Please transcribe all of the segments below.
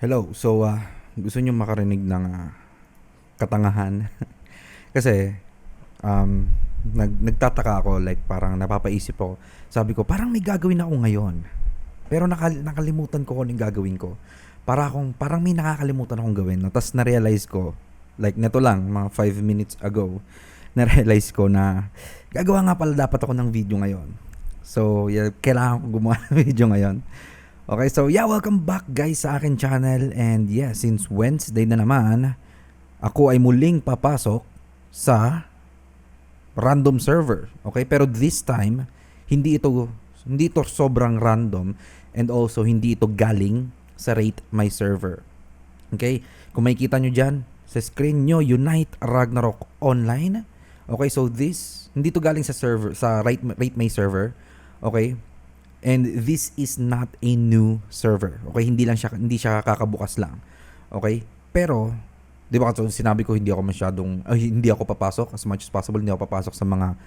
Hello. So, uh, gusto niyo makarinig ng ah, katangahan? Kasi, um, nag, nagtataka ako, like, parang napapaisip ako. Sabi ko, parang may gagawin ako ngayon. Pero nakal- nakalimutan ko kung anong gagawin ko. Para akong, parang may nakakalimutan akong gawin. No? Tapos na-realize ko, like, neto lang, mga 5 minutes ago, na-realize ko na, gagawa nga pala dapat ako ng video ngayon. So, yeah, kailangan ko gumawa ng video ngayon. Okay, so yeah, welcome back guys sa akin channel and yeah, since Wednesday na naman, ako ay muling papasok sa random server. Okay, pero this time, hindi ito hindi ito sobrang random and also hindi ito galing sa Rate My Server. Okay? Kung makikita nyo dyan, sa screen nyo, Unite Ragnarok Online. Okay, so this, hindi to galing sa server, sa Rate, Rate My Server. Okay? And this is not a new server. Okay, hindi lang siya hindi siya kakabukas lang. Okay? Pero 'di ba kasi sinabi ko hindi ako masyadong ay, hindi ako papasok as much as possible hindi ako papasok sa mga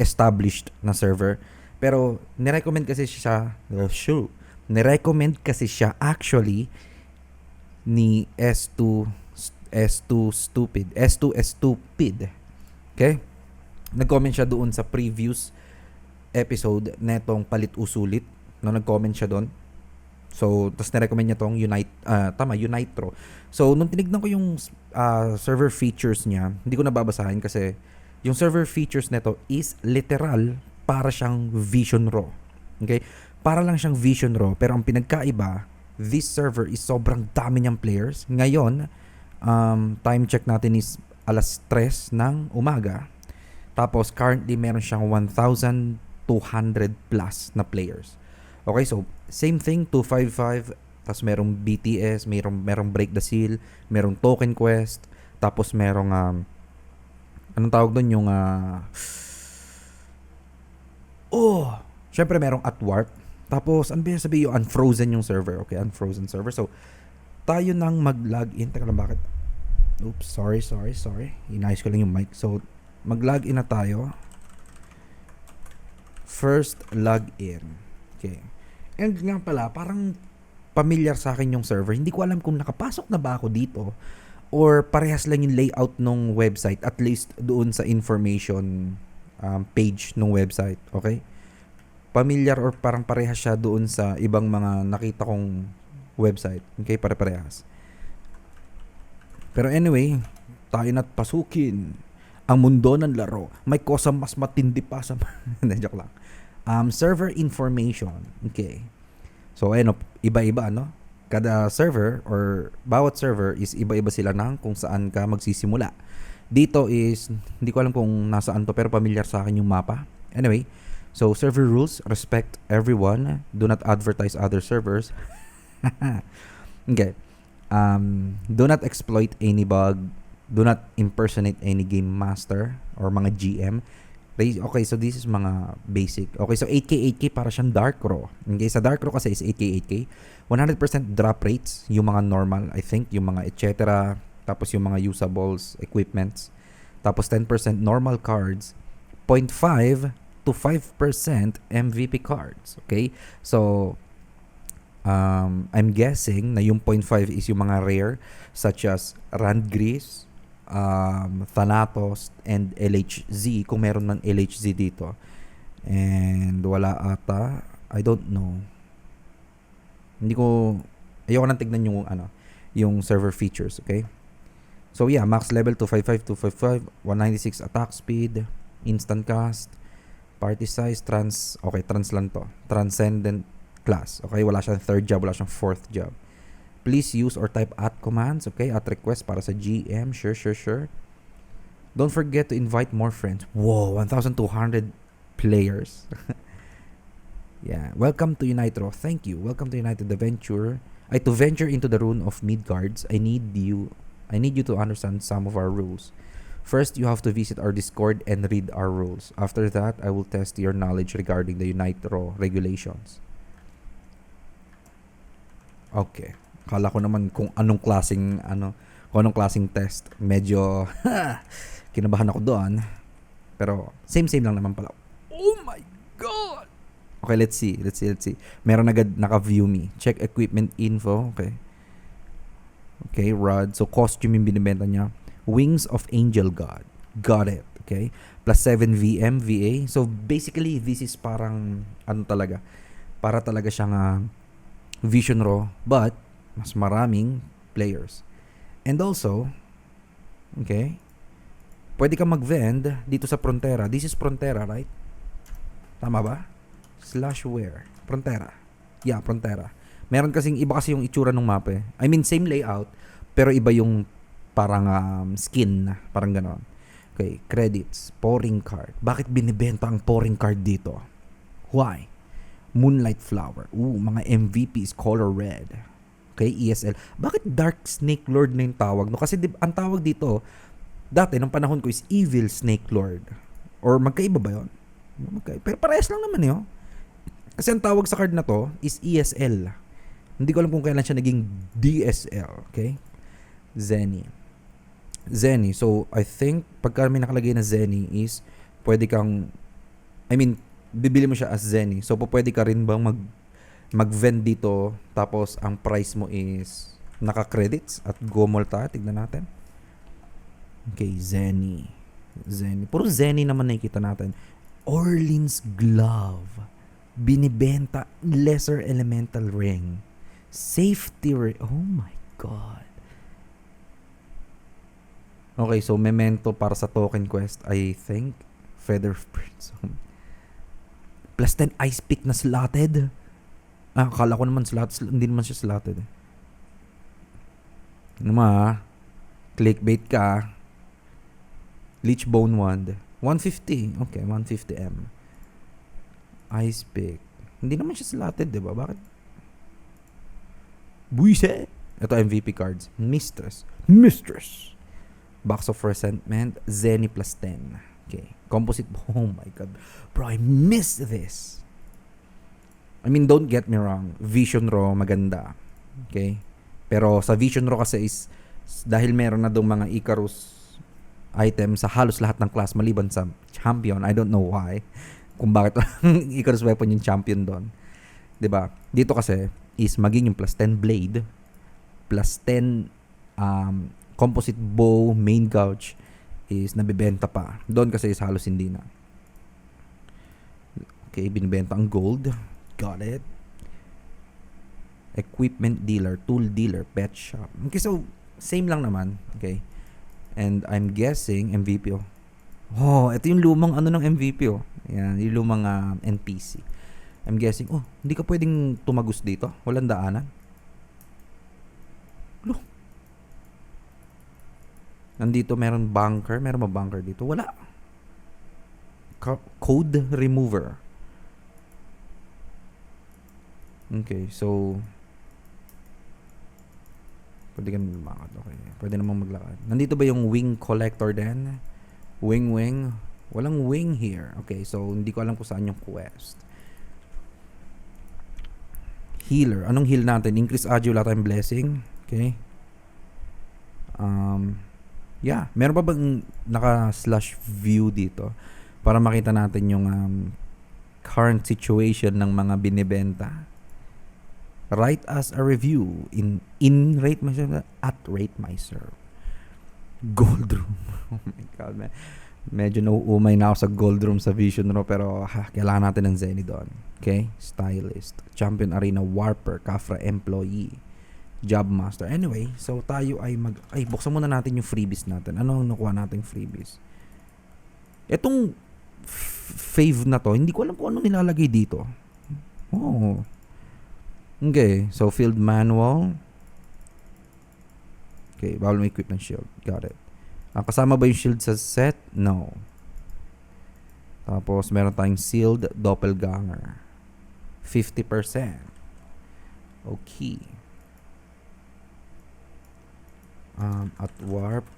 established na server. Pero ni-recommend kasi siya, uh, shoot. Ni-recommend kasi siya actually ni S2 S2 stupid. S2 stupid. Okay? Nag-comment siya doon sa previous episode netong Palit Usulit. No, nag-comment siya doon. So, tapos na-recommend niya tong Unite, ah, tama, Unitro. So, nung tinignan ko yung ah, server features niya, hindi ko nababasahin kasi yung server features nito is literal para siyang Vision Raw. Okay? Para lang siyang Vision Raw, pero ang pinagkaiba, this server is sobrang dami niyang players. Ngayon, um, time check natin is alas 3 ng umaga. Tapos currently meron siyang 1,000 200 plus na players. Okay, so same thing 255 tapos merong BTS, merong merong Break the Seal, merong Token Quest, tapos merong um, anong tawag doon yung uh, Oh, syempre merong at warp. Tapos ano ba yung sabi yung unfrozen yung server? Okay, unfrozen server. So tayo nang mag-login. Teka lang bakit? Oops, sorry, sorry, sorry. Inayos ko lang yung mic. So mag-login na tayo first login. Okay. And nga pala, parang familiar sa akin yung server. Hindi ko alam kung nakapasok na ba ako dito or parehas lang yung layout ng website at least doon sa information um, page ng website. Okay? Familiar or parang parehas siya doon sa ibang mga nakita kong website. Okay? Pare-parehas. Pero anyway, tayo na't pasukin ang mundo ng laro. May kosa mas matindi pa sa... Joke lang. Um, server information. Okay. So, ayun, iba-iba, no? Kada server or bawat server is iba-iba sila ng kung saan ka magsisimula. Dito is, hindi ko alam kung nasaan to, pero familiar sa akin yung mapa. Anyway, so server rules, respect everyone, do not advertise other servers. okay. Um, do not exploit any bug, do not impersonate any game master or mga GM. Okay, so this is mga basic. Okay, so 8K, 8K para siyang Dark Raw. Okay, sa Dark Raw kasi is 8K, 8K. 100% drop rates, yung mga normal, I think, yung mga etc. Tapos yung mga usables, equipments. Tapos 10% normal cards. 0.5 to 5% MVP cards. Okay? So, um, I'm guessing na yung 0.5 is yung mga rare such as Randgris, um, Thanatos and LHZ kung meron man LHZ dito. And wala ata. I don't know. Hindi ko ayoko nang tignan yung ano, yung server features, okay? So yeah, max level 255, 255, 196 attack speed, instant cast, party size, trans, okay, trans lang to. Transcendent class. Okay, wala siyang third job, wala siyang fourth job. Please use or type at commands, okay? At request para sa GM. Sure, sure, sure. Don't forget to invite more friends. Whoa, 1,200 players. yeah. Welcome to Unitro. Thank you. Welcome to United Adventure. I to venture into the rune of Midgards, I need you I need you to understand some of our rules. First, you have to visit our Discord and read our rules. After that, I will test your knowledge regarding the Unitro regulations. Okay. Kala ko naman kung anong klasing ano, kung anong klasing test. Medyo kinabahan ako doon. Pero same same lang naman pala. Oh my god. Okay, let's see. Let's see. Let's see. Meron agad naka-view me. Check equipment info. Okay. Okay, rod. So, costume yung binibenta niya. Wings of Angel God. Got it. Okay? Plus 7 VM, VA. So, basically, this is parang, ano talaga, para talaga siyang ah, Vision Raw, but, mas maraming players. And also, okay, pwede ka mag-vend dito sa Frontera. This is Frontera, right? Tama ba? Slash where? Frontera. Yeah, Frontera. Meron kasing iba kasi yung itsura ng map eh. I mean, same layout, pero iba yung parang um, skin na. Parang ganon. Okay, credits. Pouring card. Bakit binibenta ang pouring card dito? Why? Moonlight Flower. Ooh, mga MVPs, color red. Okay, ESL. Bakit Dark Snake Lord na yung tawag? No? Kasi di, ang tawag dito, dati, nung panahon ko is Evil Snake Lord. Or magkaiba ba yun? Magkaiba. Pero parehas lang naman yun. Kasi ang tawag sa card na to is ESL. Hindi ko alam kung kailan siya naging DSL. Okay? Zenny. Zenny. So, I think, pagka may nakalagay na Zenny is, pwede kang, I mean, bibili mo siya as Zenny. So, pwede ka rin bang mag, mag-vend dito, tapos ang price mo is naka-credits at go multa. Tignan natin. Okay, Zenny. Zenny. Puro Zenny naman nakikita natin. Orleans Glove. Binibenta lesser elemental ring. Safety ring. Oh my God. Okay, so memento para sa token quest, I think. Feather Prince. Plus 10 ice pick na slotted. Ah, akala ko naman slotted. Hindi naman siya slotted. Eh. Ano ma? Clickbait ka. Leech Bone Wand. 150. Okay, 150M. Ice pick. Hindi naman siya slotted, di ba? Bakit? Buise! Ito MVP cards. Mistress. Mistress! Box of Resentment. Zenny plus 10. Okay. Composite. Oh my God. Bro, I missed this. I mean, don't get me wrong. Vision Raw, maganda. Okay? Pero sa Vision Raw kasi is, dahil meron na dong mga Icarus items sa halos lahat ng class maliban sa champion. I don't know why. Kung bakit Icarus weapon yung champion doon. 'Di ba? Dito kasi is maging yung plus 10 blade, plus 10 um, composite bow, main gouge is nabibenta pa. Doon kasi is halos hindi na. Okay, binibenta ang gold. Got it. Equipment dealer, tool dealer, pet shop. Okay, so same lang naman. Okay. And I'm guessing MVP oh. Oh, ito yung lumang ano ng MVP oh. Yan, yung lumang ah, NPC. I'm guessing, oh, hindi ka pwedeng tumagos dito. Walang daanan. Look. Nandito meron bunker. Meron ba bunker dito? Wala. Co- code remover. Okay, so Pwede ka maglakad. Okay. Pwede namang maglakad. Nandito ba yung wing collector din? Wing wing? Walang wing here. Okay, so hindi ko alam kung saan yung quest. Healer. Anong heal natin? Increase agile, tayong blessing. Okay. Um, yeah. Meron pa bang naka-slash view dito? Para makita natin yung um, current situation ng mga binibenta write us a review. In in rate myself at rate myself gold room. Oh my god man medyo nauumay na ako sa gold room sa vision no pero ha, kailangan natin ng Zenny doon. Okay? Stylist. Champion arena warper kafra employee. Job master. Anyway so tayo ay mag ay buksan muna natin yung freebies natin. Ano ang nakuha nating freebies? Etong f- fave na to hindi ko alam kung ano nilalagay dito. Oh Okay, so field manual. Okay, bawal may equipment shield. Got it. Ang kasama ba yung shield sa set? No. Tapos, meron tayong sealed doppelganger. 50%. Okay. Um, at warp.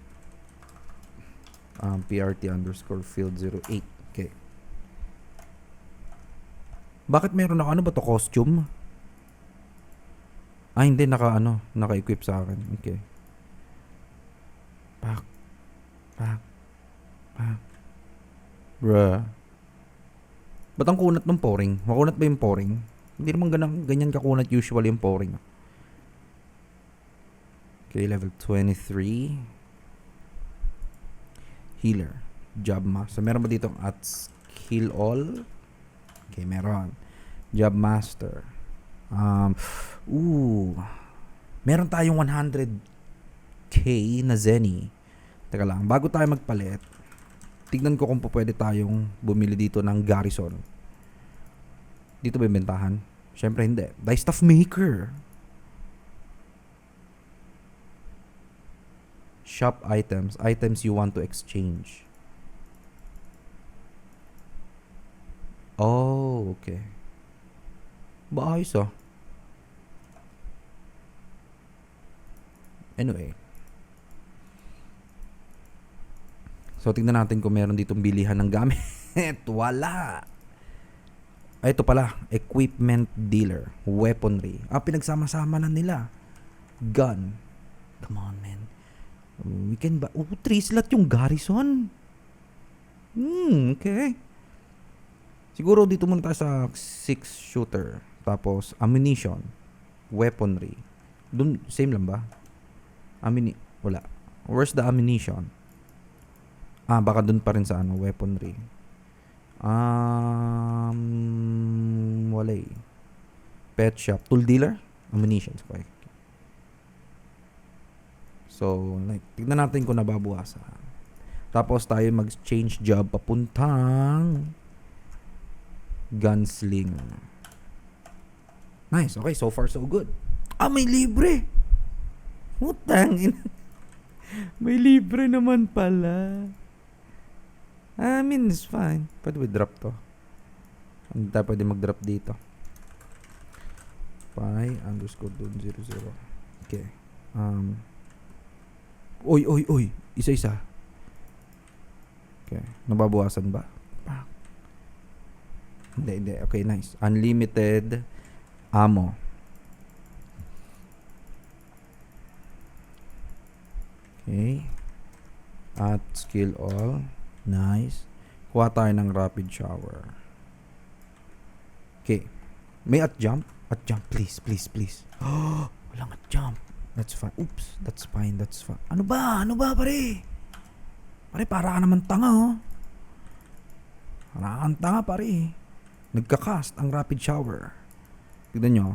Um, PRT underscore field 08. Okay. Bakit meron ako? Ano ba to Costume? Ah, hindi. Naka, ano, naka-equip sa akin. Okay. Pak. Pak. Pak. Bruh. Ba't ang kunat ng pouring? Makunat ba yung pouring? Hindi naman ganang, ganyan kakunat usually yung pouring. Okay, level 23. Healer. Job Master. Meron ba dito at skill all? Okay, meron. Job Master. Um, ooh. Meron tayong 100k na Zenny. Teka lang, bago tayo magpalit, tignan ko kung pwede tayong bumili dito ng Garrison. Dito ba yung bentahan? Siyempre hindi. Die Stuff Maker. Shop items. Items you want to exchange. Oh, okay. Ba ah. Anyway. So, tingnan natin kung meron ditong bilihan ng gamit. Wala. Ay, ito pala. Equipment dealer. Weaponry. Ah, pinagsama-sama na nila. Gun. Come on, man. We can ba... Oh, three slot yung garrison. Hmm, okay. Siguro dito muna tayo sa six shooter. Tapos, ammunition. Weaponry. Dun, same lang ba? Amini... Wala. Where's the ammunition? Ah, baka dun pa rin sa ano, weaponry. Um, wala eh. Pet shop. Tool dealer? Ammunition. Okay. So, like, tignan natin kung nababawasan. Tapos tayo mag-change job papuntang gunsling. Nice. Okay, so far so good. Ah, may libre. Putang ina. may libre naman pala. I mean, it's fine. Pwede we drop to. Hindi tayo pwede mag-drop dito. Pi underscore dun 00. Okay. Um, oy, oy, oy. Isa-isa. Okay. Nababawasan ba? Ah. Hindi, hindi. Okay, nice. Unlimited ammo. Okay. At skill all. Nice. Kuha tayo ng rapid shower. Okay. May at jump? At jump, please, please, please. Oh, walang at jump. That's fine. Oops, that's fine, that's fine. Ano ba? Ano ba, pare? Pare, para ka naman tanga, oh. Para kang tanga, pare. Nagka-cast ang rapid shower. Tignan nyo.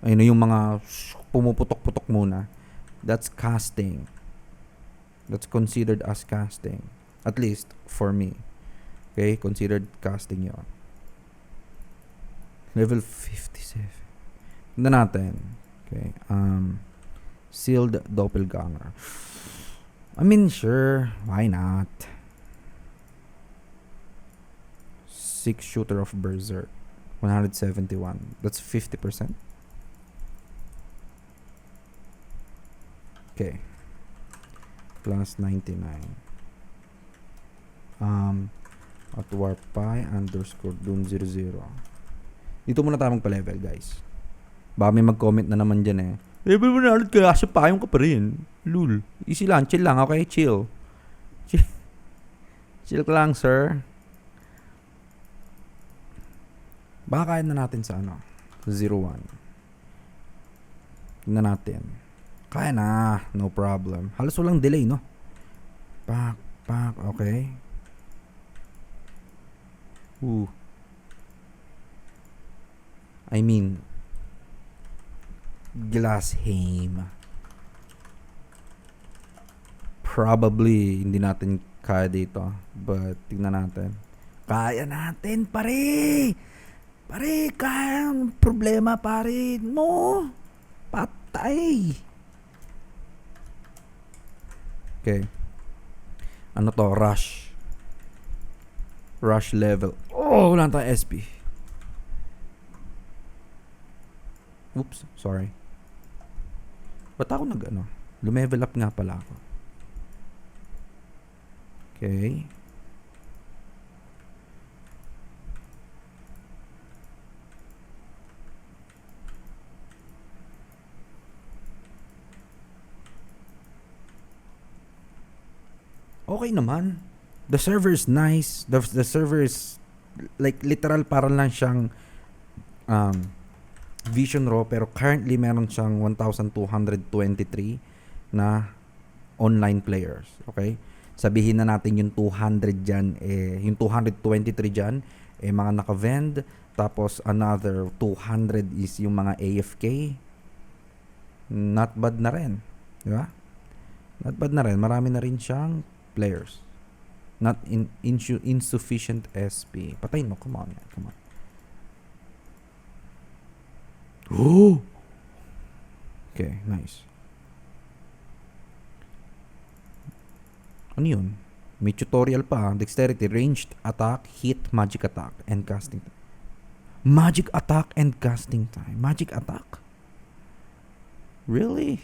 Ayun na yung mga pumuputok-putok muna. That's casting. That's considered as casting. At least, for me. Okay? Considered casting yon. Level 57. Tignan natin. Okay. Um, sealed doppelganger. I mean, sure. Why not? Six shooter of berserk. 171. That's 50%. Okay. Plus 99. Um, at warp pi underscore dun 00. Dito muna tayo magpa-level, guys. Baka may mag-comment na naman dyan eh. Level mo na ulit ka, kasi payong ka pa rin. Lul. Easy lang, chill lang, okay? Chill. Chill, chill ka lang, sir. Baka kaya na natin sa ano? 01. Tingnan natin. Kaya na. No problem. Halos walang delay, no? Pak, pak, okay. Ooh. I mean, Glassheim. Probably, hindi natin kaya dito. But, tignan natin. Kaya natin, pare! Pare, kaya. Problema, pare. No! Patay! Okay. Ano to? Rush. Rush level. Oh, wala tayong SP. Oops, sorry. Ba't ako nag ano? Lumevel up nga pala ako. Okay. Okay naman. The server is nice. The, the server is like literal para lang siyang um, Vision Raw pero currently meron siyang 1223 na online players. Okay? Sabihin na natin yung 200 dyan, eh, yung 223 dyan, eh, mga naka-vend. Tapos another 200 is yung mga AFK. Not bad na rin. Di ba? Not bad na rin. Marami na rin siyang players. Not in, insu- insufficient SP. Patayin mo. Come on. Man. Come on. Oh! Okay, nice. Ano yun? May tutorial pa. Dexterity, ranged attack, hit, magic attack, and casting time. Magic attack and casting time. Magic attack? Really?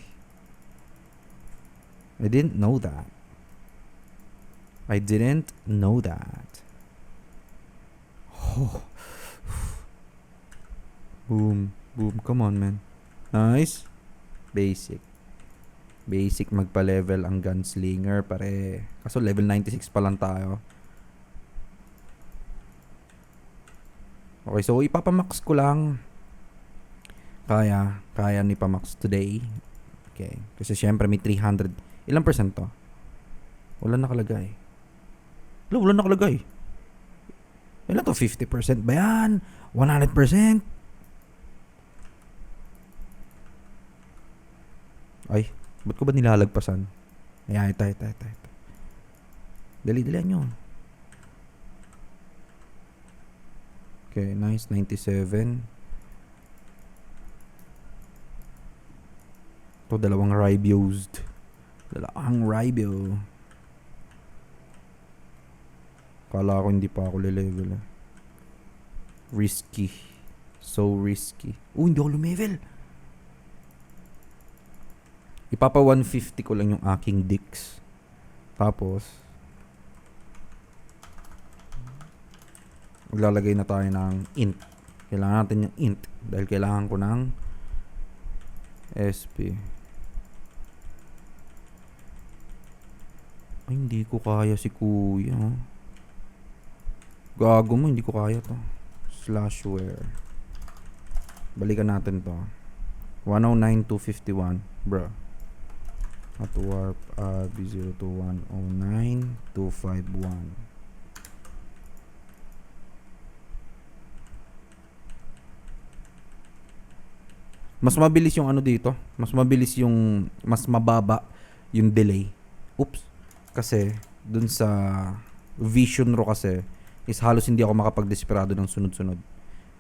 I didn't know that. I didn't know that. Oh. Boom. Boom. Come on, man. Nice. Basic. Basic magpa-level ang gunslinger pare. Kaso level 96 pa lang tayo. Okay, so ipapamax ko lang. Kaya, kaya ni pamax today. Okay. Kasi syempre may 300. Ilang percent to? Wala nakalagay. Wala, wala nakalagay. Ilan to? 50% ba yan? 100%? Ay, ba't ko ba nilalagpasan? Ayan, ito, ito, ito, ito. Dali-dalian nyo. Okay, nice. 97. Ito, dalawang Ribused. Dalawang Ribio. Kala ko hindi pa ako level eh. Risky. So risky. Oh, hindi ako lumevel. Ipapa 150 ko lang yung aking dicks. Tapos, maglalagay na tayo ng int. Kailangan natin yung int. Dahil kailangan ko ng SP. Ay, hindi ko kaya si kuya. Gago mo, hindi ko kaya to. Slash where. Balikan natin to. 109.251. Bro. At warp uh, B02109251. Mas mabilis yung ano dito. Mas mabilis yung mas mababa yung delay. Oops. Kasi dun sa Vision Raw kasi is halos hindi ako makapag-desperado ng sunod-sunod.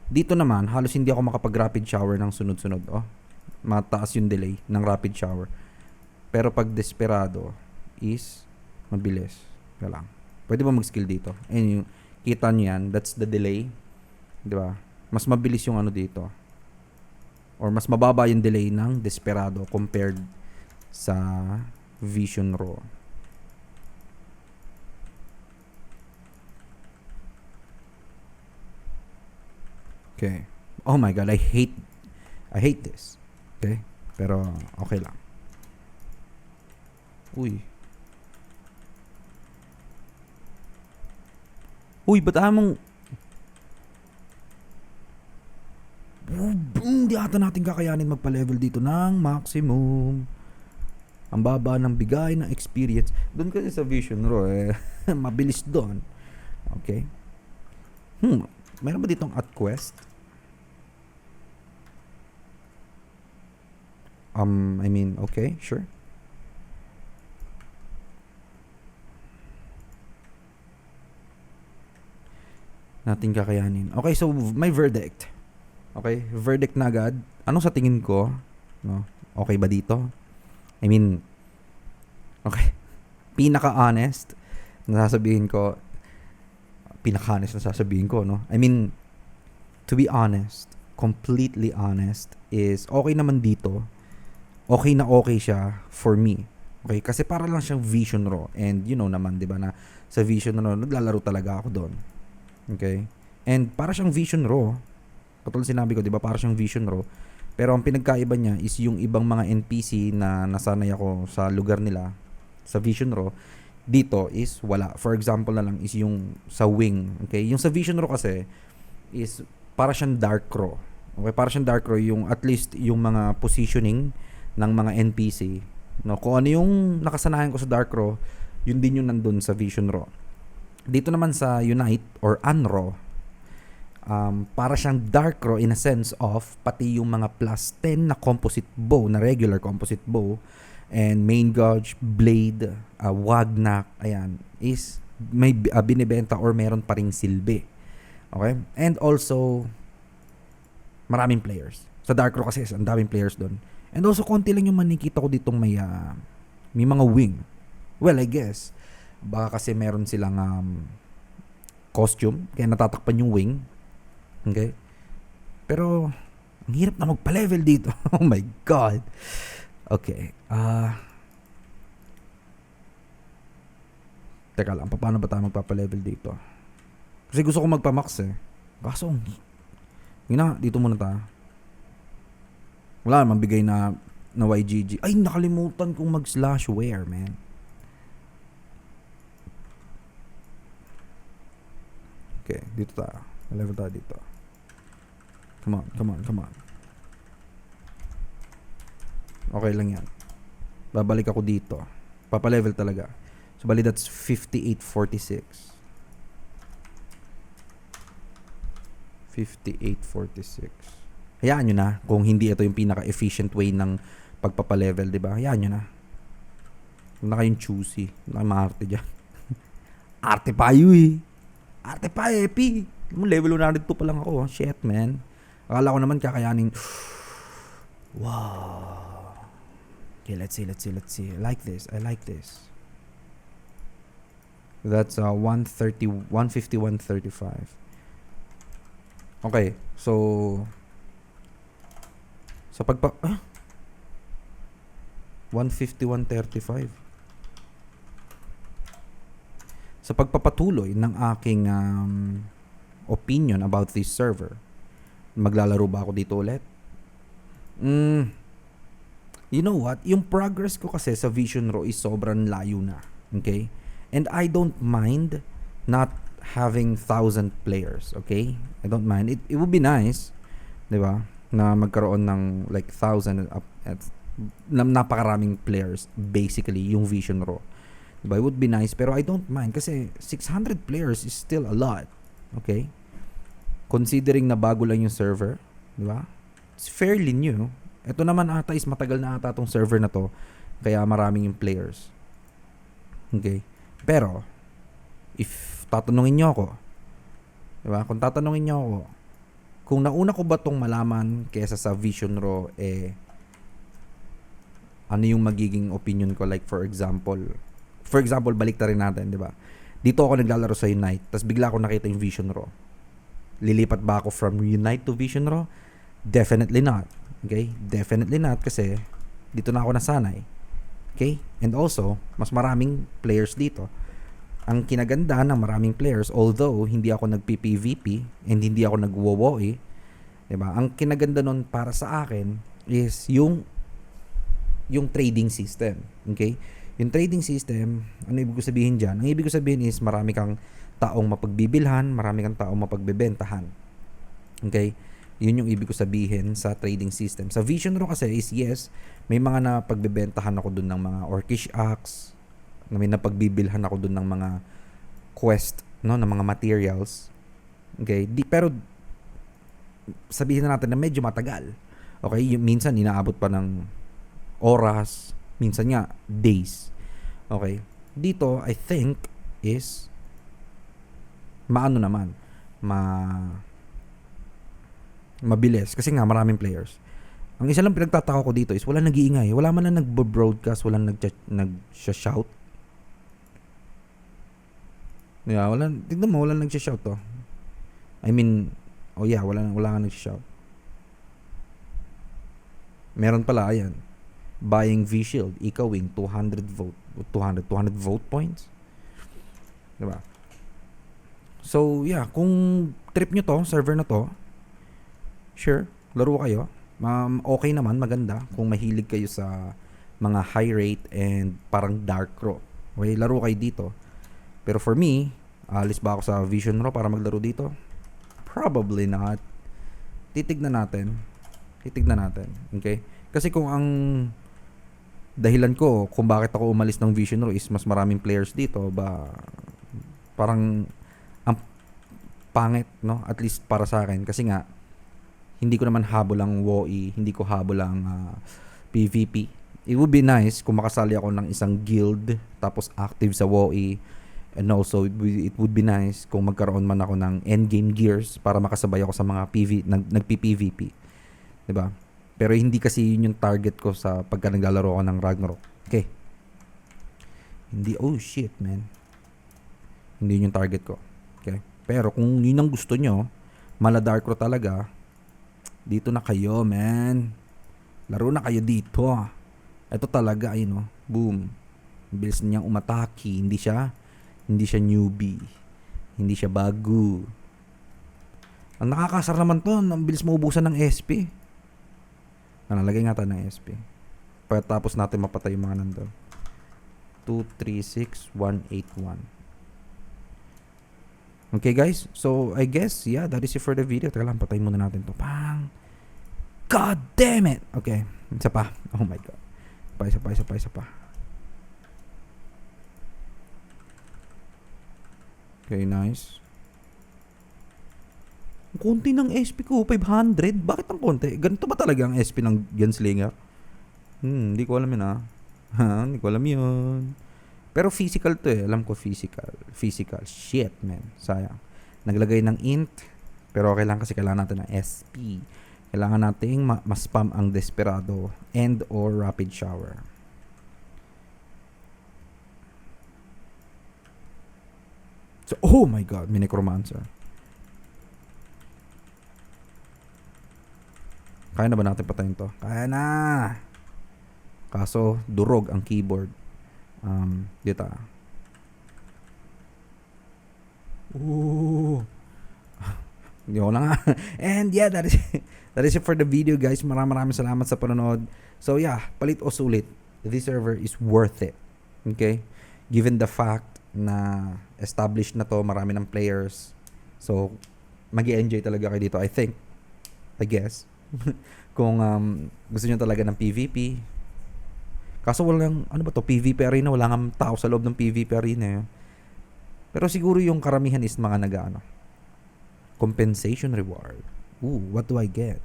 Dito naman, halos hindi ako makapag-rapid shower ng sunod-sunod. Oh, mataas yung delay ng rapid shower. Pero pag desperado is mabilis. Kaya lang. Pwede ba mag-skill dito? Ayun yung kita niyo yan, that's the delay. 'Di ba? Mas mabilis yung ano dito. Or mas mababa yung delay ng desperado compared sa Vision Raw. Okay. Oh my god, I hate I hate this. Okay? Pero okay lang. Uy. Uy, ba't among... Hindi ata natin kakayanin magpa-level dito ng maximum. Ang baba ng bigay ng experience. Doon kasi sa Vision Raw, eh, mabilis doon. Okay? Hmm, meron ba ditong at quest? Um, I mean, okay, sure. natin kakayanin. Okay, so may verdict. Okay, verdict na agad. Ano sa tingin ko? No? Okay ba dito? I mean, okay. Pinaka-honest na sasabihin ko, pinaka-honest na sasabihin ko, no? I mean, to be honest, completely honest, is okay naman dito. Okay na okay siya for me. Okay, kasi para lang siyang vision raw. And you know naman, di ba, na sa vision raw, naglalaro talaga ako doon. Okay? And para siyang Vision Raw. Katulad sinabi ko, 'di ba? Para siyang Vision Raw. Pero ang pinagkaiba niya is yung ibang mga NPC na nasanay ako sa lugar nila sa Vision Raw dito is wala. For example na lang is yung sa Wing. Okay? Yung sa Vision Raw kasi is para siyang Dark Raw. Okay? Para siyang Dark Raw yung at least yung mga positioning ng mga NPC No, kung ano yung nakasanayan ko sa Dark Raw, yun din yung nandun sa Vision Raw. Dito naman sa Unite or Unraw, um, para siyang Dark Raw in a sense of pati yung mga plus 10 na composite bow, na regular composite bow, and main gauge, blade, uh, wagnak, ayan, is may uh, binibenta or meron pa ring silbi. Okay? And also, maraming players. Sa Dark Raw kasi, ang daming players doon. And also, konti lang yung manikita ko ditong may, uh, may mga wing. Well, I guess, baka kasi meron silang um, costume, kaya natatakpan yung wing. Okay? Pero, ang hirap na magpa-level dito. oh my God. Okay. Uh, teka lang, paano ba tayo magpapa-level dito? Kasi gusto ko magpa-max eh. Kaso, yun na, dito muna tayo. Wala naman bigay na na YGG. Ay, nakalimutan kong mag-slash wear, man. Okay, dito tayo. Level tayo dito. Come on, come on, come on. Okay lang yan. Babalik ako dito. Papa-level talaga. So, bali that's 5846. 5846. Hayaan nyo na kung hindi ito yung pinaka-efficient way ng pagpapa-level, di ba? Hayaan nyo na. Huwag na kayong choosy. Huwag na kayong maarte dyan. Arte pa eh. Arte pa, epi. Level 102 pa lang ako. Shit, man. Akala ko naman kakayanin. wow. Okay, let's see, let's see, let's see. I like this. I like this. That's uh, 130, 151.35. Okay, so... Sa pagpa... Ah? 151.35 sa pagpapatuloy ng aking um, opinion about this server. Maglalaro ba ako dito ulit? Mm, you know what? Yung progress ko kasi sa Vision Row is sobrang layo na. Okay? And I don't mind not having thousand players. Okay? I don't mind. It, it would be nice, di ba? Na magkaroon ng like thousand up at napakaraming players basically yung Vision Row. Diba? It would be nice, pero I don't mind kasi 600 players is still a lot. Okay? Considering na bago lang yung server, di ba? It's fairly new. Ito naman ata is matagal na ata tong server na to, kaya maraming yung players. Okay? Pero, if tatanungin nyo ako, di ba? Kung tatanungin nyo ako, kung nauna ko ba tong malaman kesa sa Vision Raw, eh, ano yung magiging opinion ko? Like, for example, for example, balik rin natin, di ba? Dito ako naglalaro sa Unite, tapos bigla ako nakita yung Vision Raw. Lilipat ba ako from Unite to Vision Raw? Definitely not. Okay? Definitely not kasi dito na ako nasanay. Okay? And also, mas maraming players dito. Ang kinaganda ng maraming players, although hindi ako nag-PPVP and hindi ako nag-WoWoE, diba? Ang kinaganda nun para sa akin is yung yung trading system. Okay? Yung trading system, ano ibig sabihin dyan? Ang ibig sabihin is marami kang taong mapagbibilhan, marami kang taong mapagbebentahan. Okay? Yun yung ibig ko sabihin sa trading system. Sa Vision Raw kasi is yes, may mga napagbebentahan ako dun ng mga Orcish Axe, na may napagbibilhan ako dun ng mga quest, no, ng mga materials. Okay? Di, pero sabihin na natin na medyo matagal. Okay? Yung, minsan inaabot pa ng oras, minsan nga days. Okay? Dito, I think is maano naman, ma mabilis kasi nga maraming players. Ang isa lang pinagtataka ko dito is wala nag-iingay. Wala man na nag-broadcast, wala nag nag-shout. Yeah, wala, tignan mo, wala nag-shout to. I mean, oh yeah, wala, wala nga nag-shout. Meron pala, ayan buying V-Shield, Ika-Wing, 200 vote, 200, 200 vote points. Diba? So, yeah, kung trip nyo to, server na to, sure, laro kayo. Um, okay naman, maganda. Kung mahilig kayo sa mga high rate and parang dark raw. Okay, laro kayo dito. Pero for me, alis ba ako sa Vision Raw para maglaro dito? Probably not. Titignan natin. Titignan natin. Okay? Kasi kung ang dahilan ko kung bakit ako umalis ng Vision Row is mas maraming players dito ba parang ang pangit no at least para sa akin kasi nga hindi ko naman habol ang WoE hindi ko habol ang ah, PvP it would be nice kung makasali ako ng isang guild tapos active sa WoE and also it would, be nice kung magkaroon man ako ng endgame gears para makasabay ako sa mga PV nag, nagpi-PvP 'di ba pero hindi kasi yun yung target ko sa pagka naglalaro ako ng Ragnarok. Okay. Hindi, oh shit, man. Hindi yun yung target ko. Okay. Pero kung yun ang gusto nyo, mala dark ro talaga, dito na kayo, man. Laro na kayo dito. Ito talaga, ayun oh. Boom. Bilis niyang umatake. Hindi siya, hindi siya newbie. Hindi siya bago. Ang nakakasar naman to, ang bilis maubusan ng SP. Ano, lagay nga tayo ng SP. Pagkatapos natin mapatay yung mga nandun. 2, 3, 6, 1, 8, 1. Okay guys, so I guess, yeah, that is it for the video. Teka lang, patayin muna natin to. Pang! God damn it! Okay, isa pa. Oh my God. Pa, isa pa, isa pa, isa pa. Okay, nice. Konti ng SP ko, 500. Bakit ang konti? Ganito ba talaga ang SP ng Gunslinger? Hmm, hindi ko alam yun ah. Ha, hindi ko alam yun. Pero physical to eh. Alam ko physical. Physical. Shit, man. Sayang. Naglagay ng int. Pero okay lang kasi kailangan natin ng SP. Kailangan nating ma- ma-spam ang Desperado and or Rapid Shower. So, oh my god, may necromancer. Kaya na ba natin patayin to? Kaya na! Kaso, durog ang keyboard. Um, dito ah. Ooh. Ko lang ah. And yeah, that is that is it for the video guys. Maraming maraming salamat sa panonood. So yeah, palit o sulit. This server is worth it. Okay? Given the fact na established na to, marami ng players. So, mag enjoy talaga kayo dito. I think. I guess. Kung um, gusto nyo talaga ng PvP. Kaso walang, ano ba to, PvP arena. Wala nga tao sa loob ng PvP arena. Eh. Pero siguro yung karamihan is mga nag-ano. Compensation reward. Ooh, what do I get?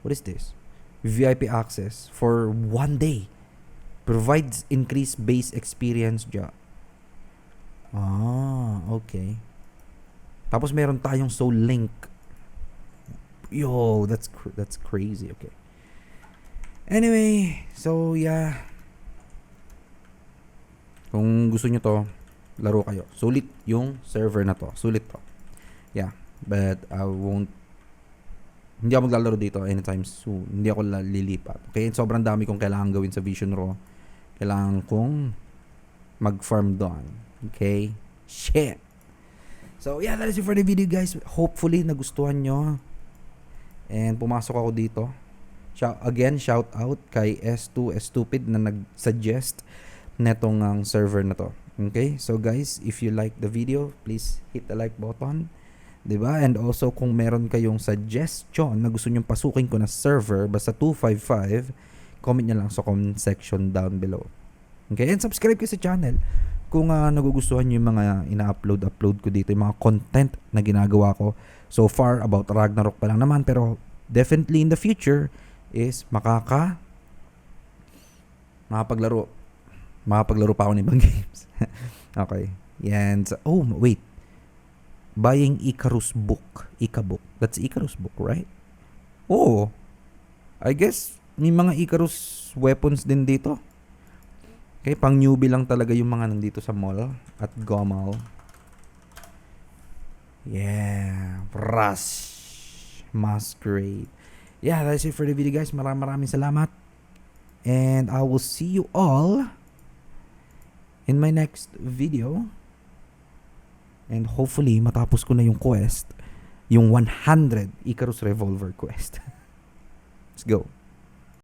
What is this? VIP access for one day. Provides increased base experience job. Ah, okay. Tapos meron tayong Soul Link. Yo, that's cr- that's crazy. Okay. Anyway, so yeah. Kung gusto nyo to, laro kayo. Sulit yung server na to. Sulit to. Yeah. But I won't hindi ako maglalaro dito anytime soon. Hindi ako lilipat. Okay? Sobrang dami kong kailangan gawin sa Vision Raw. Kailangan kong mag-farm doon. Okay? Shit. So, yeah, that is it for the video, guys. Hopefully, nagustuhan nyo. And pumasok ako dito. Shout, again, shout out kay S2 Stupid na nag-suggest netong ang server na to. Okay? So, guys, if you like the video, please hit the like button. 'di ba? And also kung meron kayong suggestion na gusto niyo pasukin ko na server basta 255, comment niyo lang sa comment section down below. Okay? And subscribe kayo sa channel kung uh, nagugustuhan niyo yung mga ina-upload upload ko dito, yung mga content na ginagawa ko. So far about Ragnarok pa lang naman pero definitely in the future is makaka makapaglaro makapaglaro pa ako ng ibang games. okay. So, oh, wait buying Icarus book. Ica book. That's Icarus book, right? Oh. I guess may mga Icarus weapons din dito. Okay, pang newbie lang talaga yung mga nandito sa mall at Gomal. Yeah, Rush Masquerade. Yeah, that's it for the video guys. Maraming maraming salamat. And I will see you all in my next video. And hopefully, matapos ko na yung quest. Yung 100 Icarus Revolver quest. Let's go.